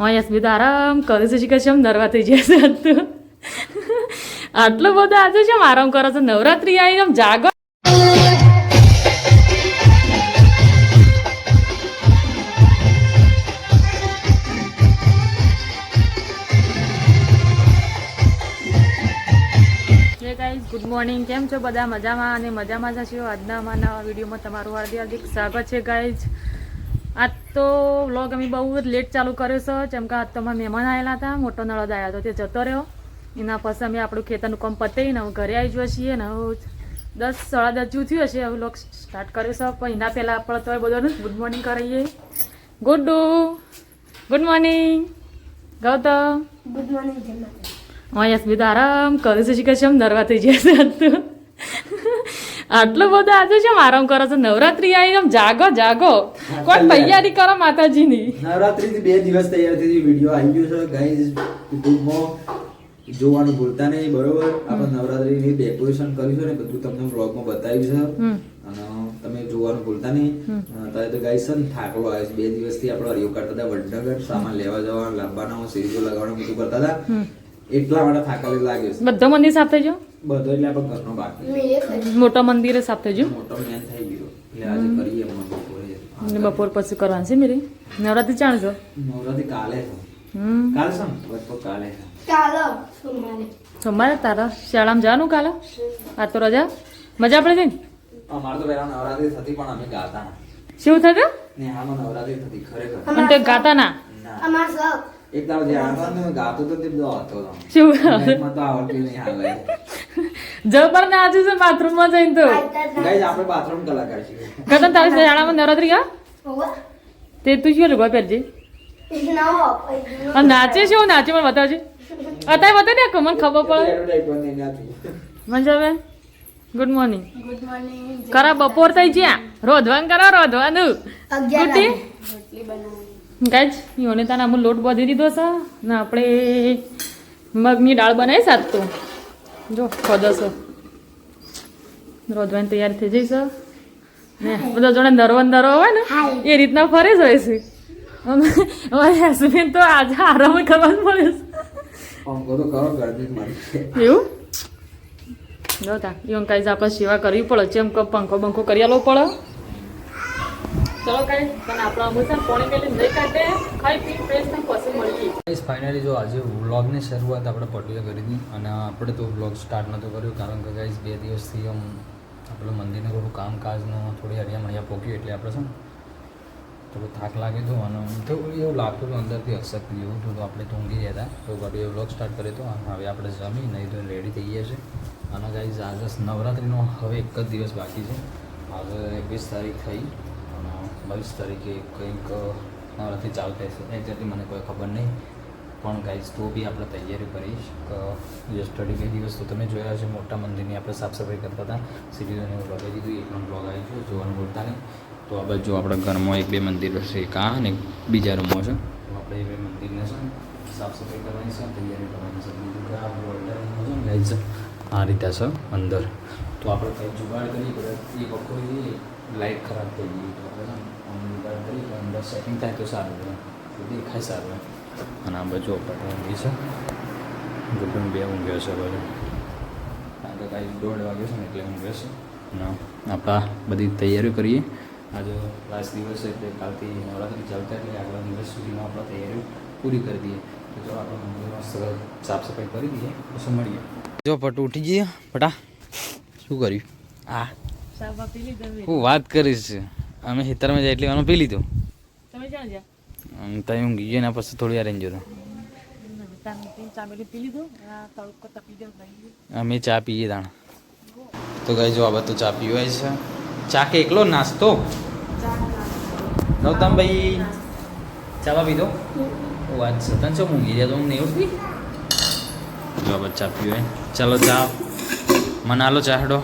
હા યશબી તો આરામ કરે છે. કે છે નરવા થઈ જશે આટલો બધો આજે છે આરામ કરો છો. નવરાત્રી આવી આમ જાગો. ગુડ મોર્નિંગ કેમ છો? બધા મજામાં અને મજામાં જ છો આજના અમારા વિડીયોમાં તમારું હાર્દિક સ્વાગત છે ગાઈઝ આજ તો વ્લોગ અમે બહુ જ લેટ ચાલુ કર્યો છે. જેમ કે આજ તો અમારા મહેમાન આવેલા હતા મોટો નળદ આવ્યો હતો તે જતો રહ્યો. એના પછી અમે આપણું ખેતરનું કામ પતાવીને હવે ઘરે આવી જઈએ છીએ ને હવે દસ સાડા દસ જેવું થયું હશે હવે લોક સ્ટાર્ટ કર્યો છે. પણ એના પહેલાં આપણે તો બધાને ગુડ મોર્નિંગ કરાવીએ. Guddu good morning Gautam. Good morning હા યસ તો આરામ કરે છે. કે કેમ નરવા થઈ જશે હતું આટલો બધો આજે કેમ આરામ કરો છો? નવરાત્રી આવી આમ જાગો જાગો. કોણ તૈયારી કરો માતાજીની. નવરાત્રી બે દિવસ તૈયાર થઈ વીડિયો આવી ગયો છે. ગાઈઝ યુટ્યુબમાં જોવાનું ભૂલતા નહીં બરોબર? આપણે નવરાત્રીની ડેકોરેશન કર્યું છે ને બધું તમને બ્લોગમાં બતાવ્યું છે. અને તમે જોવાનું ભૂલતા નહીં. અત્યારે તો ગાઈઝ છે ને થાકલો આવે છે. બે દિવસથી આપણે હરિયો કાઢતા હતા વડનગર સામાન લેવા જવા લાવવાના સિરીઝો લગાવવાનું બધું કરતા હતા. એટલા માટે થાકેલી લાગે છે. બધો મંદિર સાફ થઈ ગયો? બધો એટલે આપણે ઘરનો બાકી મેં મોટો મંદિરે સાફ થઈ ગયું? મોટો મેન થઈ ગયો. એટલે આજે કરીએ બપોરે. બપોર પછી કરવાનું છે મેરી. નવરાત્રી ચાણ છો? નવરાત્રી કાલે છે. હમ. કાલે છે બપોર કાલે સોમવારે. સોમવારે તારા શાળામાં જવાનું કાલે? આ તો રજા. મજા પડે છે ને? અમારે તો પહેલા નવરાત્રી થતી પણ અમે ગાતા ના શું થતું ને આમાં નવરાત્રી થતી ખરેખર. અને તે ગાતા ના ના. અમાર સબ એક દાડો જે આનંદ ને ગાતો તો તે બધો હતો. શું? એમાં તો આવડતું નહીં હાલે જબર નાચ્યું છે બાથરૂમમાં જઈને તો. ગાઈસ આપણે બાથરૂમ કલાકાર છીએ. કદન તારે શાળામાં નવરાત્રી ગા ઓવા તે તું શું લુગવા પહેરજે નાચે શું નાચે મને બતાવજે. અત્યારે બતાવી ને મને ખબર પડે. મજા આવે? ગુડ મોર્નિંગ ગુડ મોર્નિંગ કરા બપોર થઈ જ્યાં? રોધવાન કરા રોધવાનું. ગુટી? ગાઈજ યોને તાને અમુલ લોટ બાંધી દીધો છે ને આપણે મગની દાળ બનાવી સાત તો. જો ખોદસો રોધવાની તૈયાર થઈ જઈશ ને બધા જોડે નરવા દરો હોય ને એ રીતના ફરે જ હોય છે અમારી તો આજે આરામ કરવા પડે તો છે. એવું? જોતા એવું કાંઈ આપણે સેવા કરવી પડે. જેમ કે પંખો બંખો કરી આલવો પડે. ફાઇનલી જો આજે વ્લોગની શરૂઆત આપણે પટુએ કરી હતી અને આપણે તો વ્લોગ સ્ટાર્ટ નહોતો કર્યો, કારણ કે ગાઈસ, બે દિવસથી આમ આપણે મંદિરને થોડું કામકાજનો થોડી હરિયા મળ્યા પોક્યું એટલે આપણે શું થોડું થાક લાગે તો અને તો એવું લાગતું હતું, અંદરથી અશક્તિ જેવું તો આપણે તો ઊંઘી રહ્યા હતા. તો પટુએ વ્લોગ સ્ટાર્ટ કર્યો અને હવે આપણે જમી નહીં તો રેડી થઈ ગયા છે. અને ગાઈઝ આજે નવરાત્રિનો હવે એક જ દિવસ બાકી છે. આજે એકવીસ તારીખ થઈ. બાવીસ તારીખે કંઈક મારાથી ચાલુ થશે એક્ઝેક્ટલી મને કોઈ ખબર નહીં. પણ ગાઈઝ તો બી આપણે તૈયારી કરીશ. યસ્ટરડે બે દિવસ તો તમે જોયા છે મોટા મંદિરની આપણે સાફ સફાઈ કરતા હતા. સિટીઝને લગાવી દીધું એક પણ બ્લોગ આવી ગયો, જોવાનું બોલતા નહીં. તો આ બાજુ આપણા ઘરમાં એક બે મંદિર છે એક આ અને બીજા રૂમમાં છે. તો આપણે એ બે મંદિરને છે સાફ સફાઈ કરવાની છે, તૈયારી કરવાની છે. આ રીતે છે, અંદર. તો આપણે કંઈ જુગાડ કરીએ કદાચ એ બપોરે લાઇટ ખરાબ થઈ ગઈ તો આપણે છે ને આમ જુગાડ કરીએ તો અંદર સેટિંગ થાય તો સારું રહે તો દેખાય સારું એમ. અને આ બાજુ આપણે ઊંઘી છે ગુડ્ડુન બે ઊંઘ્યો છે બાજુ કારણ કે કાંઈ દોઢ વાગ્યો છે ને એટલે ઊંઘ્યો છે અને આપણા બધી તૈયારીઓ કરીએ આજે લાસ્ટ દિવસ એટલે કાલથી નવરાત્રિ ચાલતા એટલે આગલા દિવસ સુધીમાં આપણે તૈયારીઓ પૂરી કરી દઈએ તો જો આપણે મંદિરમાં સરળ સાફ સફાઈ કરી દઈએ પછી મળીએ જો પટુ ઉઠી જઈએ પટા શું કર્યું આ સાબા પી લીધા મેં. હું વાત કરીશ. અમે ખેતરમાં જાય એટલે આનું પી લીધું. તમે ક્યાં ગયા ત્યાં ઊંઘી ગયો એના પછી થોડી વાર એન્જોય અમે ચા પીએ દાણ તો ગઈ જો આ બધું ચા પીવાય છે. ચા કે એકલો નાસ્તો? નવતામ ભાઈ ચા બા પીધો? વાત છે. તને શું મૂંગી જાય તો હું નહીં ઉઠતી? જો ચા પીવાય. ચાલો ચા. મને આલો ચા હેડો.